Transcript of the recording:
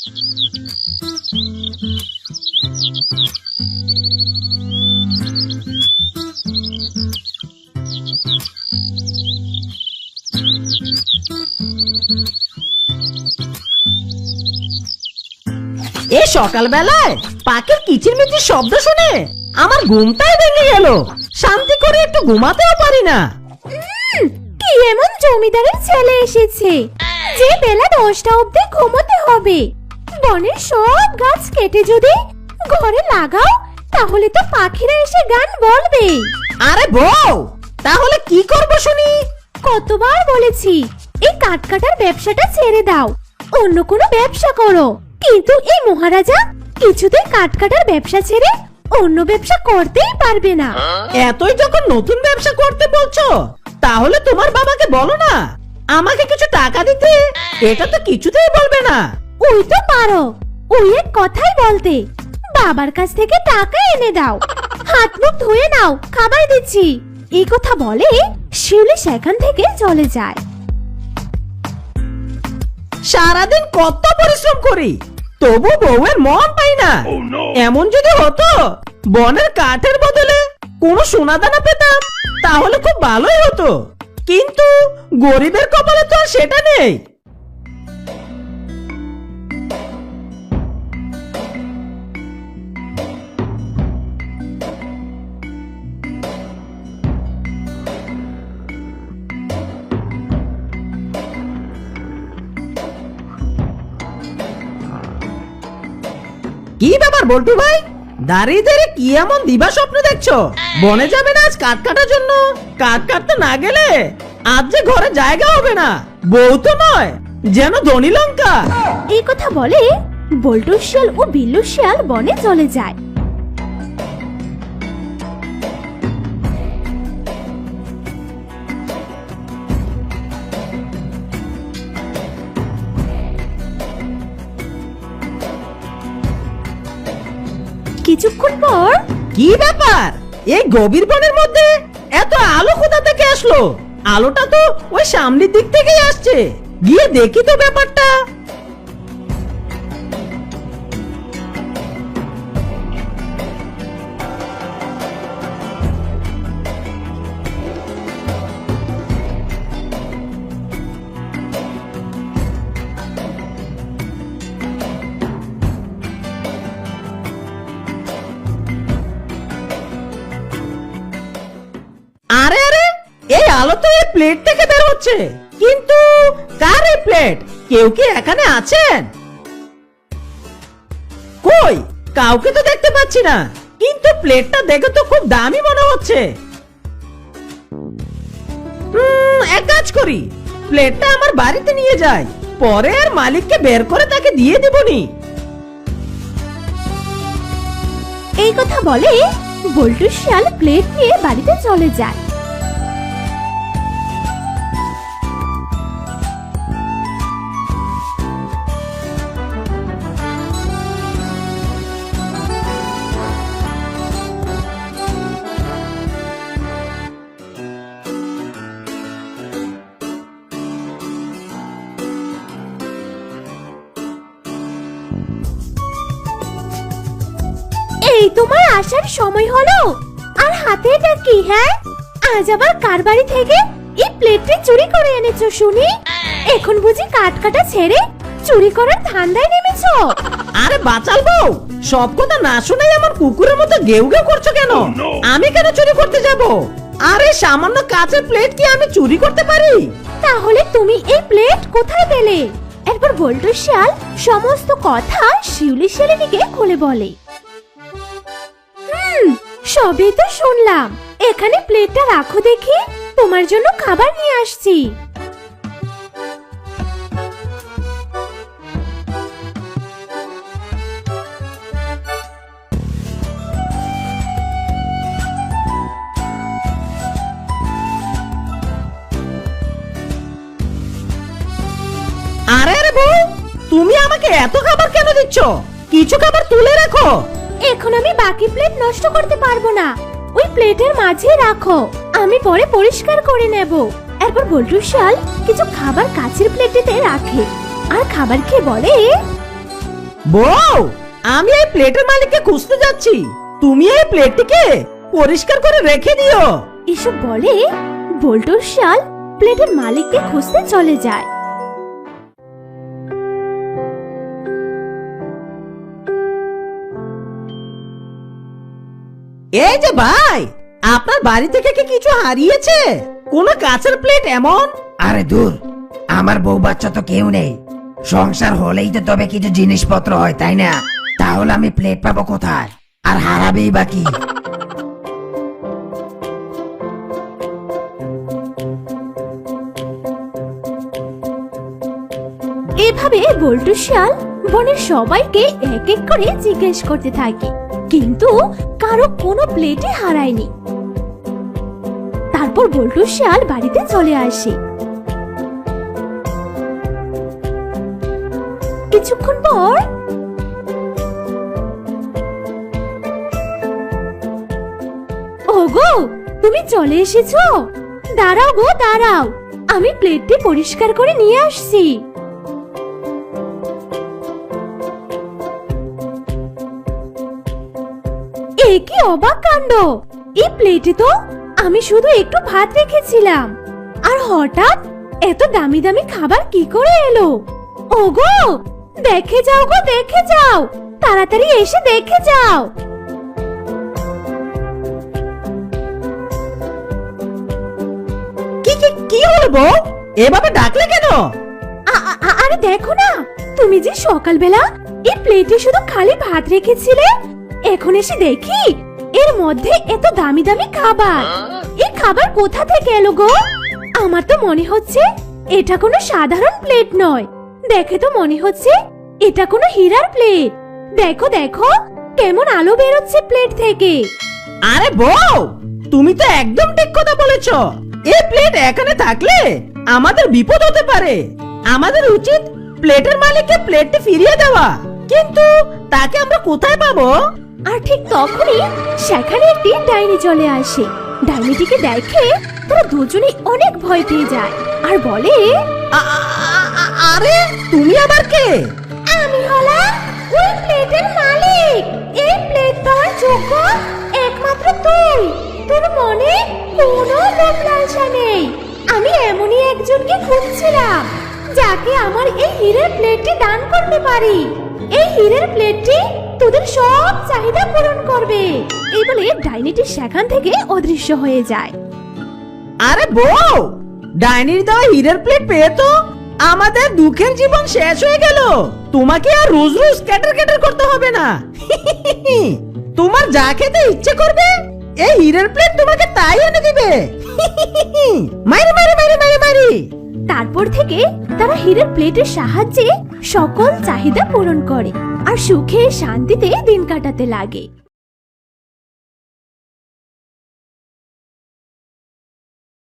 এই সকালবেলায় পাখির কিচিরমিচির শব্দ শুনে আমার ঘুমটাই ভেঙে গেল। শান্তি করে একটু ঘুমাতেও পারি না। কি এমন জমিদারের ছেলে এসেছে? যে বেলা দশটা অবধি ঘুমোতে হবে। বনের সব গাছ কেটে যদি ঘরে লাগাও তাহলে তো পাখিরা এসে গান বলবে। আরে বউ তাহলে কি করব শুনি? কতবার বলেছি এই কাঠ কাটার ব্যবসাটা ছেড়ে দাও অন্য কোনো ব্যবসা করো। কিন্তু এই মহারাজা কিছুতেই কাঠ কাটার ব্যবসা ছেড়ে অন্য ব্যবসা করতেই পারবে না। এতই যখন নতুন ব্যবসা করতে বলছো তাহলে তোমার বাবাকে বলো না। আমাকে কিছু টাকা দিতে এটা তো কিছুতেই বলবে না। ওই তো পারো। ওই এক কথাই বলতে। বাবার কাছ থেকে টাকা এনে দাও। হাত মুখ ধুয়ে নাও খাবার দিচ্ছি। এই কথা বলে শিউলি সেখান থেকে চলে যায়। সারাদিন কত পরিশ্রম করি তবু বউয়ের মন পাই না। এমন যদি হতো বনের কাঠের বদলে কোনো সোনাদানা পেতাম তাহলে খুব ভালোই হতো। কিন্তু গরিবের কপালে তো আর সেটা নেই। কি ব্যাপার বল্টু ভাই? দাঁড়িয়ে দাঁড়িয়ে কি এমন দিবা স্বপ্ন দেখছ? বনে যাবে না আজ কাঠ কাটার জন্য? কাঠ কাটতে না গেলে আজ যে ঘরে জায়গা হবে না। বউ তো নয়, যেন ধনী লঙ্কা। এই কথা বলে বল্টু শিয়াল ও বিল্লু শিয়াল বনে চলে যায়। কিছুক্ষণ পর? কি ব্যাপার? এই গভীর বনের মধ্যে এত আলো কোথা থেকে আসলো? আলোটা তো ওই সামনের দিক থেকেই আসছে। গিয়ে দেখি তো ব্যাপারটা। এই প্লেট থেকে বের হচ্ছে। কিন্তু কার এই প্লেট কেউ কি এখানে আছেন? কই? কাউকে তো দেখতে পাচ্ছি না। কিন্তু প্লেটটা দেখে তো খুব দামি মনে হচ্ছে। এক কাজ করি। প্লেটটা আমার বাড়িতে নিয়ে যাই। পরে আর মালিককে বের করে তাকে দিয়ে দেবনি। এই কথা বলে বল্টু শিয়াল প্লেট নিয়ে বাড়িতে চলে যায়। তোমার আসার সময় হলো। আর হাতে এটা কি হ্যাঁ? আজ আবার কার বাড়ি থেকে এই প্লেটটি চুরি করে এনেছো শুনি? এখন বুঝি কাট কাটা ছেড়ে চুরি করার ধান্দায় নেমেছো? আরে বাচাল বউ সব কথা না শুনেই আমার কুকুরের মতো গেউ গেউ করছ কেন? আমি কেন চুরি করতে যাব? আরে সামান্য কাঁচের প্লেট কি আমি চুরি করতে পারি? তাহলে তুমি এই প্লেট কোথায় পেলে? এরপর বল্টু শিয়াল সমস্ত কথা শিউলি শিয়ালিনীকে খুলে বলে। সবই তো শুনলাম। এখানে প্লেটটা রাখো দেখি, তোমার জন্য খাবার নিয়ে আসছি। আরে বউ, তুমি আমাকে এত খাবার কেন দিচ্ছ? কিছু খাবার তুলে রাখো। এখন আমি বাকি প্লেট নষ্ট করতে পারব না। ওই প্লেটের মাঝে রাখো। আমি পরে পরিষ্কার করে নেব। এরপর বল্টু শাল কিছু খাবার কাচের প্লেটেতে রাখে। আর খাবার খেয়ে বলে বউ আমি এই প্লেটের মালিককে খুঁজতে যাচ্ছি। তুমি এই প্লেটটিকে পরিষ্কার করে রেখে দিও। এসব বলে বল্টু শিয়াল প্লেটের মালিককে খুঁজতে চলে যায়। এই যে ভাই আপনার বাড়ি থেকে কি কিছু হারিয়েছে? কোনো কাঁচের প্লেট এমন? আরে দূর আমার বউ বাচ্চা তো কেউ নেই। সংসার হলেই তো তবে কিছু জিনিসপত্র হয় তাই না? তাহলে আমি প্লেট পাবো কোথায়? আর হারাবেই বাকি এভাবে বল্টু শিয়াল বনের সবাইকে এক এক করে জিজ্ঞেস করতে থাকে। কিন্তু কারও কোনো প্লেটে হারায়নি। তারপর বল্টু শিয়াল বাড়িতে চলে আসে। কিছুক্ষণ পর ওগো, তুমি চলে এসেছ? দাঁড়াও গো, দাঁড়াও। আমি প্লেটটি পরিষ্কার করে নিয়ে আসছি। এ কি অবাক কাণ্ড। এই প্লেটে তো আমি শুধু একটু ভাত রেখেছিলাম। আর হঠাৎ এত দামি দামি খাবার কি করে এলো? ওগো দেখে যাও গো দেখে যাও। তাড়াতাড়ি এসে দেখে যাও। কি কি কি হলো বউ? এভাবে ডাকলে কেন? আ- আ- আ- আরে দেখো না তুমি যে সকালবেলা এই প্লেটে শুধু খালি ভাত রেখেছিলে এখন এসে দেখি এর মধ্যে এত দামি দামি খাবার। এই খাবার কোথা থেকে এলো গো? আমার তো মনে হচ্ছে এটা কোনো সাধারণ প্লেট নয়। দেখে তো মনে হচ্ছে এটা কোনো হীরার প্লেট। দেখো দেখো কেমন আলো বেরোচ্ছে প্লেট থেকে। আরে বউ তুমি তো একদম ঠিক কথা বলেছ। এই প্লেট এখানে থাকলে আমাদের বিপদ হতে পারে। আমাদের উচিত প্লেটের মালিককে প্লেটটি ফিরিয়ে দেওয়া। কিন্তু তাকে আমরা কোথায় পাবো? আর ঠিক তখনই সেখানে একটি ডাইনি চলে আসে। ডাইনিটিকে দেখে তারা দুজনেই অনেক ভয় পেয়ে যায় আর বলে আরে তুমি আবার কে? আমি হলাম ওই প্লেটের মালিক। এই প্লেট পাওয়ার যোগ্য একমাত্র তুই। তোর মনে কোনো লোভ লালসা নেই। আমি এমনই একজনকে খুঁজছিলাম যাকে আমার এই হীরের প্লেটটি দান করতে পারি। এই হীরের প্লেটটি তোদের সব চাহিদা পূরণ করবে। এই বলে ডাইনিটি সেখান থেকে অদৃশ্য হয়ে যায়। আরে বউ, ডাইনির দেওয়া হীরের প্লেট পেয়ে তো আমাদের দুঃখের জীবন শেষ হয়ে গেল। তোমাকে আর রোজ রোজ ক্যাটার ক্যাটার করতে হবে না। তোমার যা খেতে ইচ্ছে করবে, এই হীরের প্লেট তোমাকে তাই এনে দিবে। মারি মারি মারি মারি মারি তারপর থেকে তারা হীরের প্লেটের সাহায্যে সকল চাহিদা পূরণ করে আর সুখে শান্তিতে দিন কাটাতে লাগে।